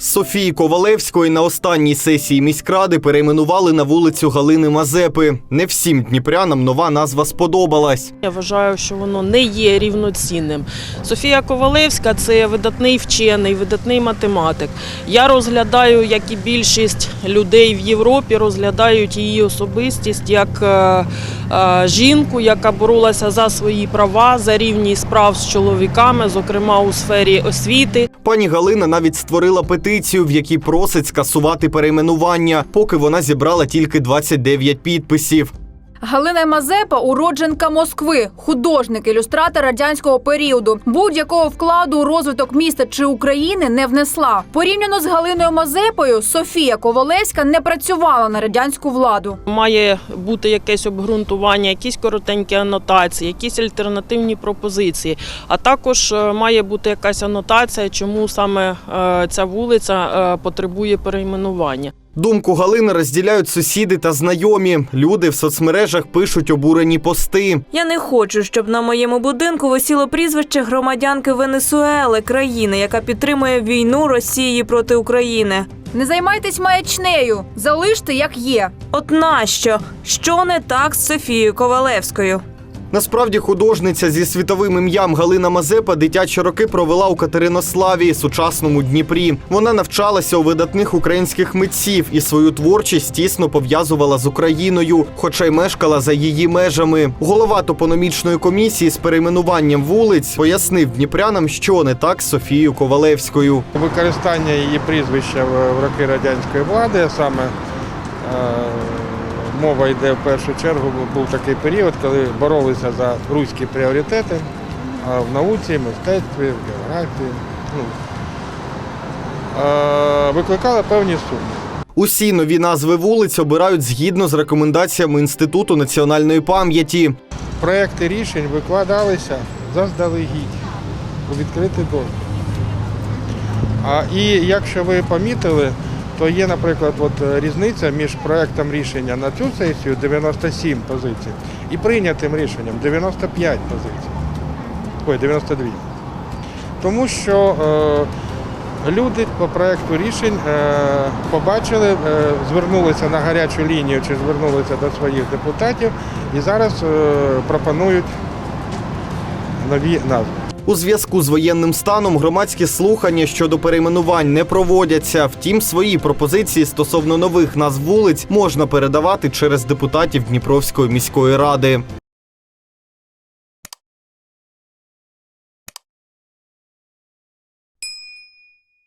Софії Ковалевської на останній сесії міськради перейменували на вулицю Галини Мазепи. Не всім дніпрянам нова назва сподобалась. Я вважаю, що воно не є рівноцінним. Софія Ковалевська це видатний вчений, видатний математик. Я розглядаю, як і більшість людей в Європі, розглядають її особистість як е, жінку, яка боролася за свої права, за рівність прав з чоловіками, зокрема у сфері освіти. Пані Галина навіть створила петицію, в якій просить скасувати перейменування, поки вона зібрала тільки 29 підписів. Галина Мазепа уродженка Москви, художник, ілюстратор радянського періоду. Будь-якого вкладу у розвиток міста чи України не внесла. Порівняно з Галиною Мазепою, Софія Ковалевська не працювала на радянську владу. Має бути якесь обґрунтування, якісь коротенькі анотації, якісь альтернативні пропозиції. А також е, має бути якась анотація, чому саме е, ця вулиця е, потребує перейменування. Думку Галини розділяють сусіди та знайомі. Люди в соцмережах пишуть обурені пости. Я не хочу, щоб на моєму будинку висіло прізвище громадянки Венесуели, країни, яка підтримує війну Росії проти України. Не займайтесь маячнею, залиште як є. От нащо? Що не так з Софією Ковалевською? Насправді художниця зі світовим ім'ям Галина Мазепа дитячі роки провела у Катеринославі, сучасному Дніпрі. Вона навчалася у видатних українських митців і свою творчість тісно пов'язувала з Україною, хоча й мешкала за її межами. Голова топономічної комісії з перейменуванням вулиць пояснив дніпрянам, що не так з Софією Ковалевською. Використання її прізвища в роки радянської влади, саме е, мова йде в першу чергу, був такий період, коли боролися за руські пріоритети в науці, мистецтві, в географії. Ну, викликала певні суми. Усі нові назви вулиць обирають згідно з рекомендаціями Інституту національної пам'яті. Проекти рішень викладалися заздалегідь у відкритий доступ. А і якщо ви помітили, то є, наприклад, от е, різниця між проектом рішення на цю сесію 97 позицій і прийнятим рішенням 95 позицій. Ой, 92. Тому що е, люди по проекту рішень е, побачили, е, звернулися на гарячу лінію чи звернулися до своїх депутатів і зараз е, пропонують нові назви. У зв'язку з воєнним станом громадські слухання щодо перейменувань не проводяться. Втім, свої пропозиції стосовно нових назв вулиць можна передавати через депутатів Дніпровської міської ради.